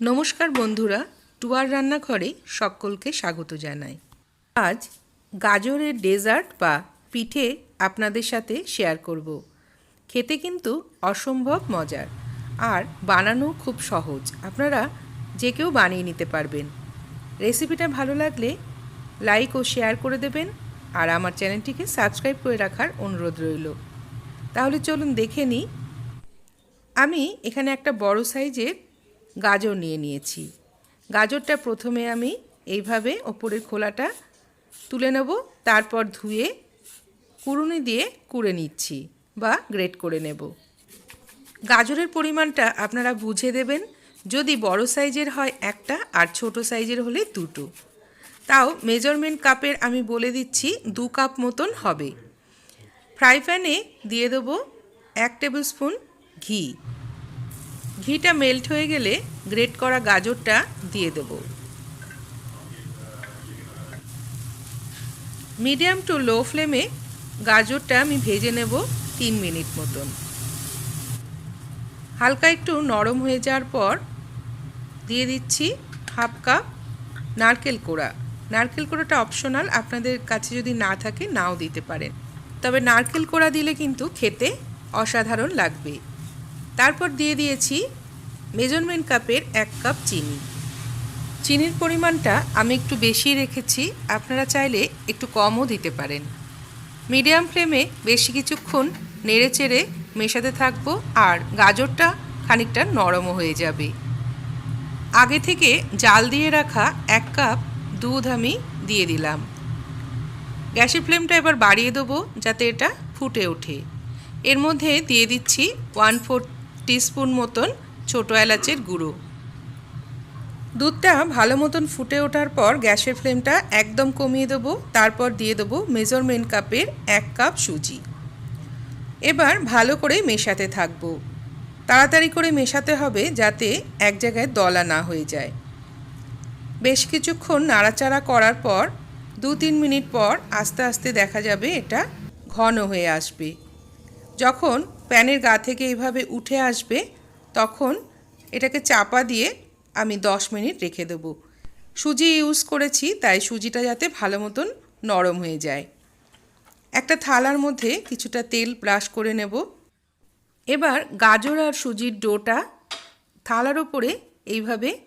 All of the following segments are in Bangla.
নমস্কার বন্ধুরা, টুয়ার রান্নাঘরে সকলকে স্বাগত জানাই। আজ গাজরের ডেজার্ট বা পিঠে আপনাদের সাথে শেয়ার করব। খেতে কিন্তু অসম্ভব মজার আর বানানো খুব সহজ। আপনারা যে কেউ বানিয়ে নিতে পারবেন। রেসিপিটা ভালো লাগলে লাইক ও শেয়ার করে দেবেন আর আমার চ্যানেলটিকে সাবস্ক্রাইব করে রাখার অনুরোধ রইল। তাহলে চলুন দেখে নিই। আমি এখানে একটা বড় সাইজের গাজর নিয়ে নিয়েছি। গাজরটা প্রথমে আমি এইভাবে ওপরের খোলাটা তুলে নেব, তারপর ধুয়ে কুড়ুনি দিয়ে কুড়ে নিচ্ছি বা গ্রেট করে নেব। গাজরের পরিমাণটা আপনারা বুঝে দেবেন, যদি বড় সাইজের হয় একটা আর ছোট সাইজের হলে দুটো। তাও মেজারমেন্ট কাপের আমি বলে দিচ্ছি দু কাপ মতন হবে। ফ্রাই প্যানে দিয়ে দেবো এক টেবিল স্পুন ঘি। ঘিটা মেল্ট হয়ে গেলে গ্রেট করা গাজরটা দিয়ে দেব। মিডিয়াম টু লো ফ্লেমে গাজরটা আমি ভেজে নেব তিন মিনিট মতন। হালকা একটু নরম হয়ে যাওয়ার পর দিয়ে দিচ্ছি হাফ কাপ নারকেল কোড়া। নারকেল কোড়াটা অপশনাল আপনাদের কাছে যদি না থাকে নাও দিতে পারেন। তবে নারকেল কোড়া দিলে কিন্তু খেতে অসাধারণ লাগবে। তারপর দিয়ে দিয়েছি মেজারমেন্ট কাপের এক কাপ চিনি। চিনির পরিমাণটা আমি একটু বেশি রেখেছি, আপনারা চাইলে একটু কমও দিতে পারেন। মিডিয়াম ফ্লেমে বেশি কিছুক্ষণ নেড়ে চেড়ে মেশাতে থাকব, আর গাজরটা খানিকটা নরমও হয়ে যাবে। আগে থেকে জাল দিয়ে রাখা এক কাপ দুধ আমি দিয়ে দিলাম। গ্যাসের ফ্লেমটা এবার বাড়িয়ে দেবো যাতে এটা ফুটে ওঠে। এর মধ্যে দিয়ে দিচ্ছি ওয়ান ফোর টিস্পুন মতন ছোটো এলাচের গুঁড়ো। দুধটা ভালো মতন ফুটে ওঠার পর গ্যাসের ফ্লেমটা একদম কমিয়ে দেবো, তারপর দিয়ে দেবো মেজারমেন্ট কাপের এক কাপ সুজি। এবার ভালো করে মেশাতে থাকব। তাড়াতাড়ি করে মেশাতে হবে যাতে এক জায়গায় দলা না হয়ে যায়। বেশ কিছুক্ষণ নাড়াচাড়া করার পর দু তিন মিনিট পর আস্তে আস্তে দেখা যাবে এটা ঘন হয়ে আসবে। যখন প্যানের গা থেকে এইভাবে উঠে আসবে তখন এটাকে চাপা দিয়ে আমি দশ মিনিট রেখে দেব। সুজি ইউজ করেছি, তাই সুজিটা যাতে ভালো মতন নরম হয়ে যায়। একটা থালার মধ্যে কিছুটা তেল ব্রাশ করে নেব। এবার গাজর আর সুজির ডোটা থালার ওপরে এইভাবে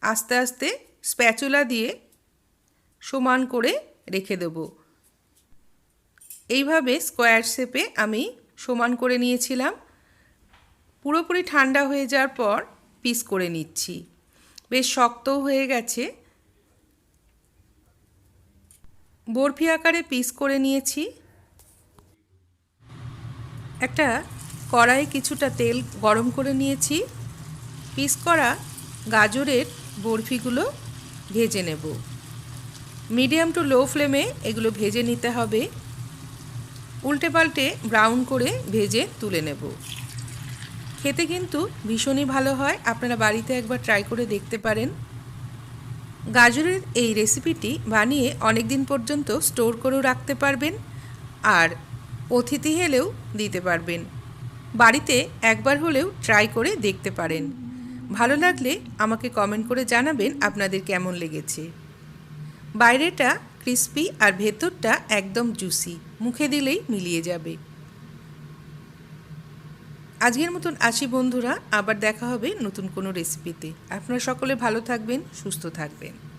আস্তে আস্তে স্প্যাচুলা দিয়ে সমান করে রেখে দেব। এইভাবে স্কোয়ার শেপে আমি সমান করে নিয়েছিলাম। পুরোপুরি ঠান্ডা হয়ে যাওয়ার পর পিস করে নিচ্ছি। বেশ শক্তও হয়ে গেছে। বরফি আকারে পিস করে নিয়েছি। একটা কড়াই কিছুটা তেল গরম করে নিয়েছি। পিস করা গাজরের বরফিগুলো ভেজে নেব। মিডিয়াম টু লো ফ্লেমে এগুলো ভেজে নিতে হবে। উল্টে পাল্টে ব্রাউন করে ভেজে তুলে নেব। খেতে কিন্তু ভীষণই ভালো হয়। আপনারা বাড়িতে একবার ট্রাই করে দেখতে পারেন। গাজরের এই রেসিপিটি বানিয়ে অনেক দিন পর্যন্ত স্টোর করেও রাখতে পারবেন আর অতিথি হেলেও দিতে পারবেন। বাড়িতে একবার হলেও ট্রাই করে দেখতে পারেন। ভালো লাগলে আমাকে কমেন্ট করে জানাবেন আপনাদের কেমন লেগেছে। বাইরেটা ক্রিস্পি আর ভেতরটা একদম জুসি মুখে দিলেই মিলিয়ে যাবে। আজকের মতন আসি বন্ধুরা, আবার দেখা হবে নতুন কোনো রেসিপিতে আপনারা সকলে ভালো থাকবেন, সুস্থ থাকবেন।